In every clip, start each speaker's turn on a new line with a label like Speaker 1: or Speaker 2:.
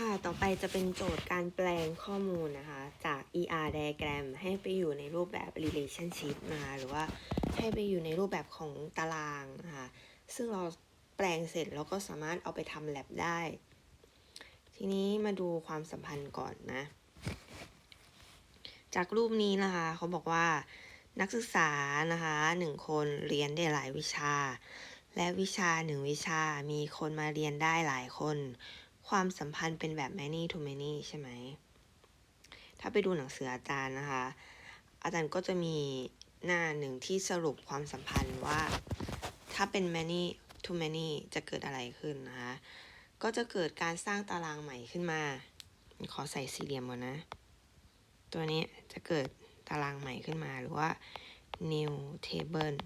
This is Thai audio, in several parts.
Speaker 1: ค่ะ ต่อไปจะเป็นโจทย์การแปลงข้อมูลนะคะ จาก ER diagram ให้ไปอยู่ในรูปแบบ relationship นะคะ หรือว่าให้ไปอยู่ในรูปแบบของตารางนะคะ ซึ่งเราแปลงเสร็จแล้วก็สามารถเอาไปทำ lab ได้ ทีนี้มาดูความสัมพันธ์ก่อนนะ จากรูปนี้นะคะ เขาบอกว่านักศึกษานะคะหนึ่งคนเรียนได้หลายวิชา และวิชาหนึ่งวิชามีคนมาเรียนได้หลายคน ความสัมพันธ์เป็นแบบ many to many ใช่ไหม ถ้าไปดูหนังสืออาจารย์นะคะ อาจารย์ก็จะมีหน้าหนึ่งที่สรุปความสัมพันธ์ว่า ถ้าเป็น many to many จะเกิดอะไรขึ้นนะคะ ก็จะเกิดการสร้างตารางใหม่ขึ้นมา ขอใส่สี่เหลี่ยมก่อนนะ ตัวนี้จะเกิดตารางใหม่ขึ้นมาหรือว่า new table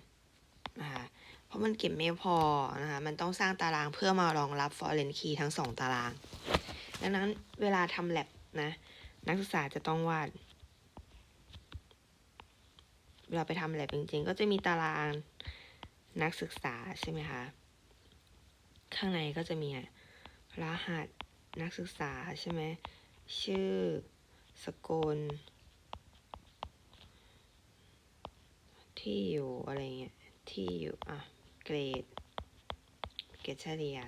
Speaker 1: นะคะ เพราะมันเก็บไม่พอนะคะ มันต้องสร้างตารางเพื่อมารองรับ foreign key ทั้งสองตาราง ดังนั้นเวลาทำ lab นะ นักศึกษาจะต้องวาด เวลาไปทำ lab จริงๆ ก็จะมีตารางนักศึกษาใช่ไหมคะ ข้างในก็จะมีรหัสนักศึกษาใช่ไหม ชื่อ สกุล ที่อยู่อะไรเงี้ย ที่อยู่ อะ เกรด เกรดเฉลี่ย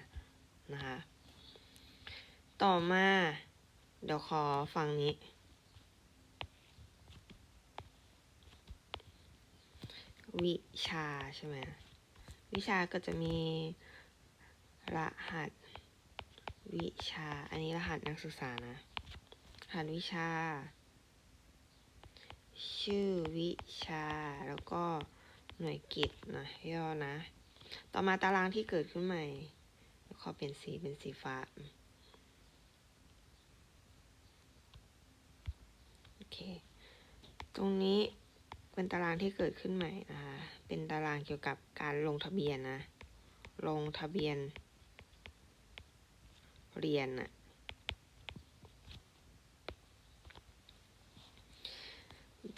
Speaker 1: นะคะ ต่อมา เดี๋ยวขอฟังนี้ วิชาใช่ไหม วิชาก็จะมีรหัสวิชา อันนี้รหัสนักศึกษานะ รหัสวิชา ชื่อวิชา แล้วก็หน่วยกิตนะย่อนะ ต่อมาตารางที่เกิดขึ้นใหม่ขอเป็นสีเป็นสีฟ้า โอเค ตรงนี้เป็นตารางที่เกิดขึ้นใหม่นะคะ เป็นตารางเกี่ยวกับการลงทะเบียนนะ ลงทะเบียน เรียนอะ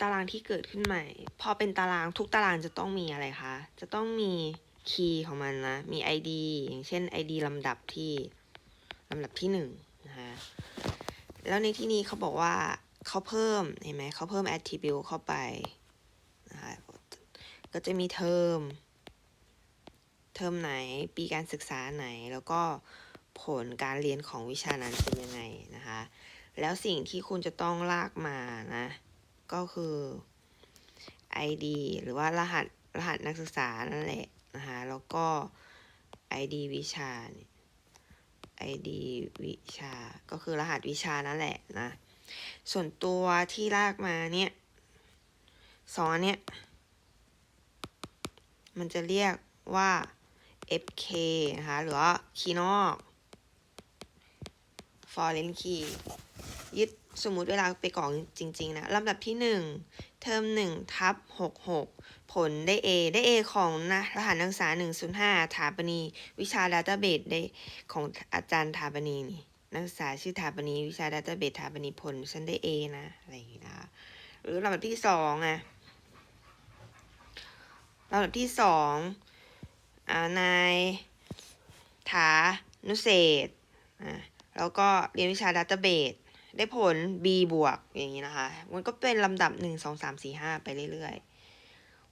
Speaker 1: ตารางที่เกิดขึ้นใหม่ พอเป็นตารางทุกตารางจะต้องมีอะไรคะ จะต้องมี คีย์ของมันนะ มี ID อย่างเช่น ID ลำดับที่ลำดับที่หนึ่งนะคะแล้วในที่นี้เขาบอกว่าเขาเพิ่มเห็นไหมเขาเพิ่ม attribute เข้าไปนะคะก็จะมีเทอม เทอมไหนปีการศึกษาไหน แล้วก็ผลการเรียนของวิชานั้นเป็นยังไงนะคะ แล้วสิ่งที่คุณจะต้องลากมานะ ก็คือ ID หรือว่ารหัสรหัสนักศึกษานั่นแหละ นะคะ แล้วก็ ID วิชาเนี่ย ID วิชา ก็คือรหัสวิชานั่นแหละนะ ส่วนตัวที่ลากมาเนี่ยสองอันเนี้ยมันจะเรียกว่า FK นะคะ หรือว่า key นอก foreign key ยึดสมมุติเวลาไปกรอกจริง ๆ นะลำดับที่หนึ่งเทอมหนึ่งทับหกหก ผลได้ A ได้ A ของนะรหัสนักศึกษาหนึ่งศูนย์ห้าถาปณีวิชา Database ได้ของอาจารย์ถาปณีนี่นักศึกษาชื่อถาปณีวิชา Database ถาปณีผลฉันได้ A นะอะไรอย่างนี้นะคะหรือลำดับที่สองอะลำดับที่สองอ่านายถานุเศษอ่าแล้วก็เรียนวิชา Database ได้ผล b บวกอย่างนี้นะคะ มันก็เป็นลำดับหนึ่งสองสามสี่ห้าไปเรื่อยๆ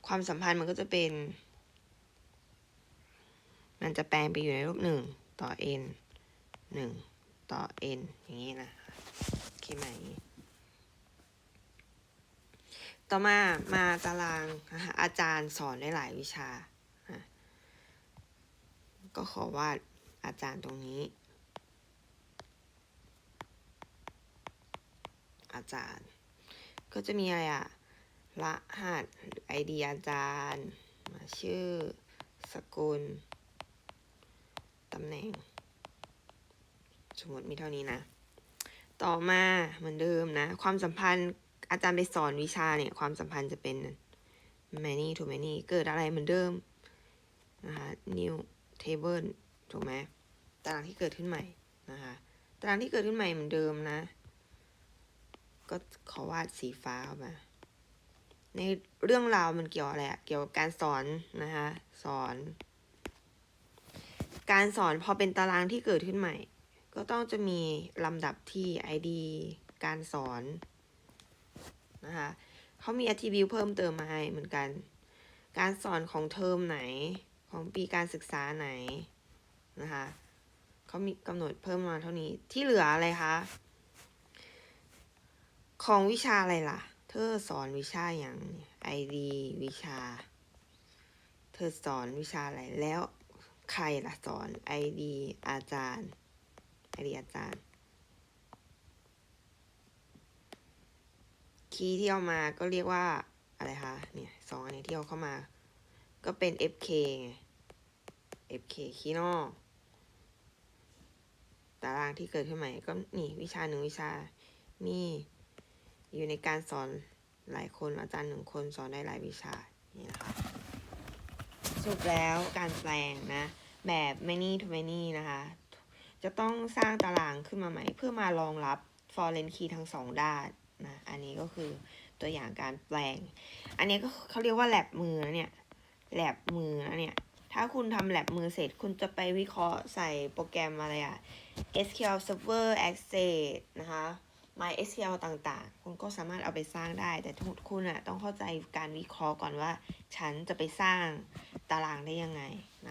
Speaker 1: ความสัมพันธ์มันก็จะเป็น มันจะแปลงไปอยู่ในรูปหนึ่งต่อ n หนึ่งต่อ n อย่างนี้นะคะโอเคไหมต่อมามาตารางนะคะอาจารย์สอนหลายวิชา ก็ขอวาดอาจารย์ตรงนี้ อาจารย์ ก็จะมีอะไรอะ รหัสไอเดียอาจารย์ มาชื่อ สกุล ตำแหน่ง สมมติมีเท่านี้นะ ต่อมาเหมือนเดิมนะ ความสัมพันธ์อาจารย์ไปสอนวิชาเนี่ย ความสัมพันธ์จะเป็น many to many เกิดอะไรเหมือนเดิมนะคะ new table ถูกไหมตารางที่เกิดขึ้นใหม่นะคะตารางที่เกิดขึ้นใหม่เหมือนเดิมนะ ก็ขอวาดสีฟ้าเข้ามา ในเรื่องราวมันเกี่ยวอะไรอะเกี่ยวกับการสอนนะคะสอน การสอนพอเป็นตารางที่เกิดขึ้นใหม่ ก็ต้องจะมีลำดับที่ ID การสอนนะคะเขามี attribute เพิ่มเติมมาให้เหมือนกัน การสอนของเทอมไหนของปีการศึกษาไหนนะคะเขามีกำหนดเพิ่มมาเท่านี้ที่เหลืออะไรคะ ของวิชาอะไรล่ะ เธอสอนวิชาอย่าง ID วิชา เธอสอนวิชาอะไรแล้วใครล่ะสอน ID อาจารย์ ID อาจารย์ คีย์ที่เอามาก็เรียกว่าอะไรคะเนี่ยสองอันนี้ที่เอาเข้ามา ก็เป็น FK ไง FK คีย์นอกตารางที่เกิดขึ้นใหม่ก็นี่วิชาหนึ่งวิชามี อยู่ในการสอนหลายคนอาจารย์หนึ่งคนสอนได้หลายวิชานี่นะคะสรุปแล้วการแปลงนะแบบ many to many นะคะ จะต้องสร้างตารางขึ้นมาใหม่ เพื่อมารองรับ foreign key ทั้งสองด้านนะอันนี้ก็คือตัวอย่างการแปลง อันนี้ก็เขาเรียกว่าแลบมือนะเนี่ยแลบมือนะเนี่ยถ้าคุณทำแลบมือเสร็จคุณจะไปวิเคราะห์ใส่โปรแกรมอะไรอะ SQL Server Access นะคะ MySQL ต่างๆ คุณก็สามารถเอาไปสร้างได้ แต่ทุกคุณอะต้องเข้าใจการวิเคราะห์ก่อนว่า ฉันจะไปสร้างตารางได้ยังไงนะ